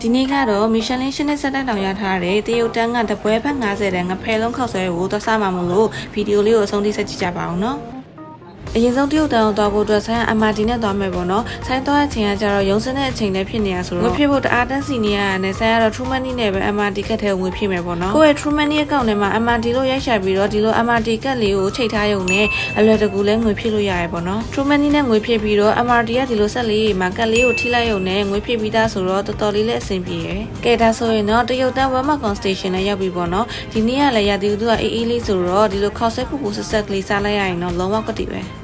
ဒီနေ့ကတော့မီရှယ်လင်းရှင်းနဲ့ဆက်တက်တောင်ရထားတဲ့တရုတ်တန်းကတပွဲဖက်90တန်းငဖယ်လုံးခောက်ဆွဲကိုသွားစမှာမလို့ဗီဒီယိုလေးကိုအဆုံးထိဆက်ကြည့်ကြပါအောင်နော် အရင်ဆုံးတရုတ်တန်းကိုသွားဖို့အတွက်ဆိုင်း MRT နဲ့သွားမယ်ပေါ့နော်ဆိုင်းသွားတဲ့အချိန်ကကျတော့ရုံစင်းတဲ့အချိန်လည်းဖြစ်နေရဆိုတော့ငွေဖြစ်ဖို့တအားတန်းစီနေရတာနဲ့ဆိုင်းကတော့ True Money နဲ့ပဲ MRT ကတ်ထဲကိုငွေဖြစ်မယ်ပေါ့နော်ကိုယ့်ရဲ့ True Money အကောင့်ထဲမှာ MRT လို့ရိုက်ရှာပြီးတော့ဒီလို MRT ကတ်လေးကိုချိန်ထားရုံနဲ့အလွယ်တကူလည်းငွေဖြစ်လို့ရတယ်ပေါ့နော် True Money နဲ့ငွေဖြစ်ပြီးတော့ MRT ကဒီလိုဆက်လေးမှာကတ်လေးကိုထိလိုက်ရုံနဲ့ငွေဖြစ်ပြီးသားဆိုတော့တော်တော်လေးလည်းအဆင်ပြေရယ်ကဲဒါဆိုရင်တော့တရုတ်တန်း Wemacon Station နဲ့ရောက်ပြီပေါ့နော်ဒီနေ့ကလည်းရာသီဥတုကအေးအေးလေးဆိုတော့ဒီလိုခောက်ဆက်ပူပူဆက်ဆက်ကလေးစားလိုက်ရရင်တော့လုံးဝကတိပဲ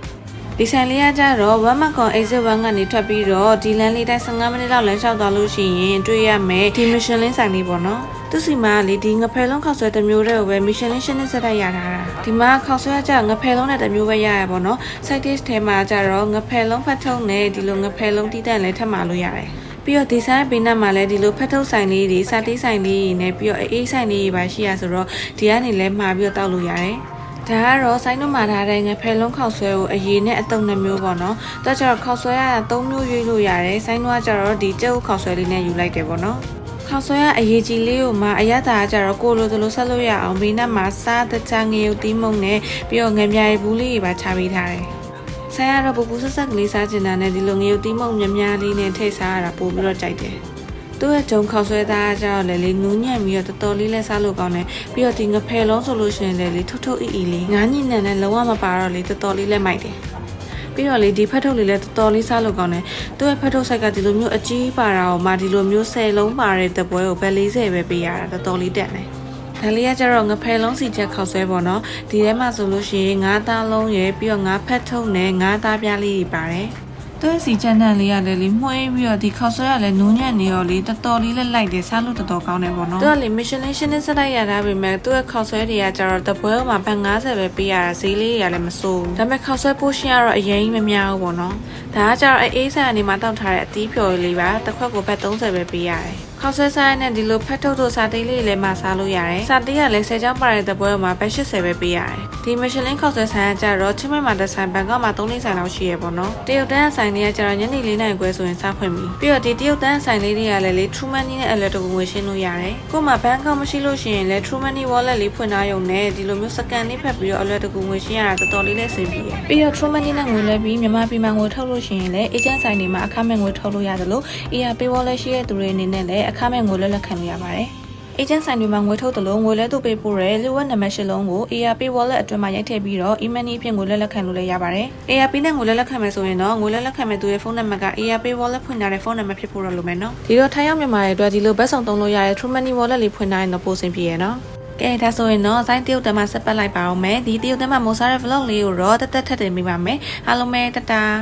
ဒီဆိုင်လေးကကြတော့ one mark on exit 1ကနေထွက်ပြီးတော့ဒီလမ်းလေးတိုင်း15မိနစ်လောက်လမ်းလျှောက်သွားလို့ရှိရင်တွေ့ရမယ်ဒီ Michelin ဆိုင်လေးပေါ့နော်သူစီမှာလေဒီငဖယ်လုံးခောက်ဆွဲတစ်မျိုးတည်းကိုပဲ Michelin ရှင်းနေစက်တိုက်ရတာတာဒီမှာခောက်ဆွဲကကြငဖယ်လုံးနဲ့တစ်မျိုးပဲရရပါတော့ side dish ထဲမှာကြတော့ငဖယ်လုံးဖတ်ထုံးနဲ့ဒီလိုငဖယ်လုံးတီးတန့်လည်းထပ်မှာလို့ရတယ်ပြီးတော့ဒီဆိုင်ဘေးနားမှာလည်းဒီလိုဖတ်ထုတ်ဆိုင်လေးတွေစာတေးဆိုင်လေးတွေနဲ့ပြီးတော့အေးဆိုင်လေးတွေပါရှိရဆိုတော့ဒီကနေလည်းမှာပြီးတော့တောက်လို့ရတယ် ဒါကတော့ဆိုင်းတို့မှာထားတဲ့ငဖယ်လုံးခောက်ဆွဲကိုအရေးနဲ့အတုံနှမျိုးပေါ့နော်။တော့ကျတော့ခောက်ဆွဲရတာ၃မျိုးရွေးလို့ရတယ်။ဆိုင်းတို့ကကျတော့ဒီကျုပ်ခောက်ဆွဲလေးနဲ့ယူလိုက်တယ်ပေါ့နော်။ခောက်ဆွဲရအရေးကြီးလေးကိုမှအရသာကကျတော့ကိုလိုသလိုဆက်လို့ရအောင်ဘေးနားမှာစားတချငရုတ်တီးမုံနဲ့ပြီးတော့ငမြရီဘူးလေးတွေပါချပေးထားတယ်။ဆိုင်ရတော့ပူပူဆက်ဆက်ကလေးစားကျင်တာနဲ့ဒီလိုငရုတ်တီးမုံမြများလေးနဲ့ထည့်စားရတာပို့ပြီးတော့ကြိုက်တယ်။ သူ့ရဲ့ဂျုံခောက်ဆွဲသားကကျတော့လေလေနူးညံ့ပြီးတော့တော်တော်လေးလဲစားလို့ကောင်းတယ်ပြီးတော့ဒီငဖယ်လုံးဆိုလို့ရှိရင်လေလေထုတ်ထုတ်အီအီလေးငါးညင်နံနဲ့လုံးဝမပါတော့လေတော်တော်လေးလဲမိုက်တယ်ပြီးတော့လေဒီဖက်ထုတ်လေးလည်းတော်တော်လေးစားလို့ကောင်းတယ်သူ့ရဲ့ဖက်ထုတ်ဆိုင်ကဒီလိုမျိုးအကြီးပါတာကိုမှဒီလိုမျိုး10လုံးပါတဲ့တပွဲကိုပဲ40ပဲပေးရတာတော်တော်လေးတက်တယ်ဒါလေးကကျတော့ငဖယ်လုံးစီချက်ခောက်ဆွဲပေါ့နော်ဒီထဲမှာဆိုလို့ရှိရင်ငါးသားလုံးရယ်ပြီးတော့ငါးဖက်ထုံနဲ့ငါးသားပြားလေးတွေပါတယ် သူ့စီချက်နဲ့လေးရတယ်လေမှုေးပြီးတော့ဒီခောက်ဆွဲကလည်းနူးညံ့နေရောလေတော်တော်လေးလက်လိုက်တယ်စားလို့တော်တော်ကောင်းတယ်ပေါ့နော်သူကလေ Michelin ရှင်းနေစလိုက်ရတာပဲမဲ့သူ့ရဲ့ခောက်ဆွဲတွေကကျတော့တပွဲမှာပန်90ပဲပေးရတာဈေးလေးတွေကလည်းမစိုးဘူးဒါပေမဲ့ခောက်ဆွဲပိုးရှင်းကတော့အရင်ကြီးမများဘူးပေါ့နော်ဒါကကျတော့အေးဆန်အနေမှာတောက်ထားတဲ့အသီးဖြော်လေးပါတစ်ခွက်ကိုဘတ်30ပဲပေးရတယ် ခောက်ဆွဲဆိုင်နဲ့ဒီလိုဖတ်ထုတ်တို့စာတိတ်လေးလည်းမစားလို့ရတယ်။စာတိတ်ကလည်း10ကျောင်းပါတဲ့တပွဲမှာဘတ်80ပဲပေးရတယ်။ဒီမရှင်လင်းခောက်ဆွဲဆိုင်ကကြတော့ချင်းမဲမှာတစ်ဆိုင်ဘန်ကောက်မှာ3လေးဆိုင်လောက်ရှိရပေါ့နော်။တရုတ်တန်းဆိုင်တွေကကြတော့ညနေ4နိုင်ခွဲဆိုရင်စားဖွင့်ပြီ။ပြီးတော့ဒီတရုတ်တန်းဆိုင်လေးတွေကလည်းလေ True Money နဲ့ Alert ကိုငွေရှင်းလို့ရတယ်။ကို့မှာဘန်ကောက်မရှိလို့ရှိရင်လည်း True Money Wallet လေးဖွင့်ထားရုံနဲ့ဒီလိုမျိုးစကန်လေးဖတ်ပြီးတော့ Alert ကိုငွေရှင်းရတာတော်တော်လေးလည်းအဆင်ပြေတယ်။ပြီးတော့ True Money နဲ့ငွေလဲပြီးမြန်မာပြည်မှာငွေထုတ်လို့ရှိရင်လည်း agent ဆိုင်တွေမှာအခမဲ့ငွေထုတ်လို့ရတယ်လို့ ERP Wallet ရှိတဲ့သူတွေအနေနဲ့လည်းအခမဲ့ငွေလဲလက်ခံလို့ရပါတယ်။ agent ဆိုင်တွေမှာငွေထုတ်တယ်လို့ငွေလဲသူပေးပို့ရဲလူဝက်နံပါတ်ရှစ်လုံးကို ARP wallet အတွင်းမှာရိုက်ထည့်ပြီးတော့ e-money အဖြစ်ငွေလဲလက်ခံလို့လည်းရပါတယ်။ ARP နဲ့ငွေလဲလက်ခံမယ်ဆိုရင်တော့ငွေလဲလက်ခံမဲ့သူရဲ့ဖုန်းနံပါတ်က ARP wallet ဖွင့်ထားတဲ့ဖုန်းနံပါတ်ဖြစ်ဖို့တော့လိုမယ်နော်။ဒီတော့ထိုင်းရောက်မြန်မာရဲ့အတွက်ဒီလိုဘက်ဆောင်သုံးလို့ရတဲ့ True Money wallet လေးဖွင့်ထားရင်တော့ပိုဆင်ပြေရနော်။ကဲဒါဆိုရင်တော့စိုင်းတရုတ်တမဆက်ပတ်လိုက်ပါအောင်မယ်ဒီတရုတ်တမမိုးစားတဲ့ vlog လေးကိုတော့တက်တက်ထက်တင်ပေးပါမယ်အားလုံးပဲတတား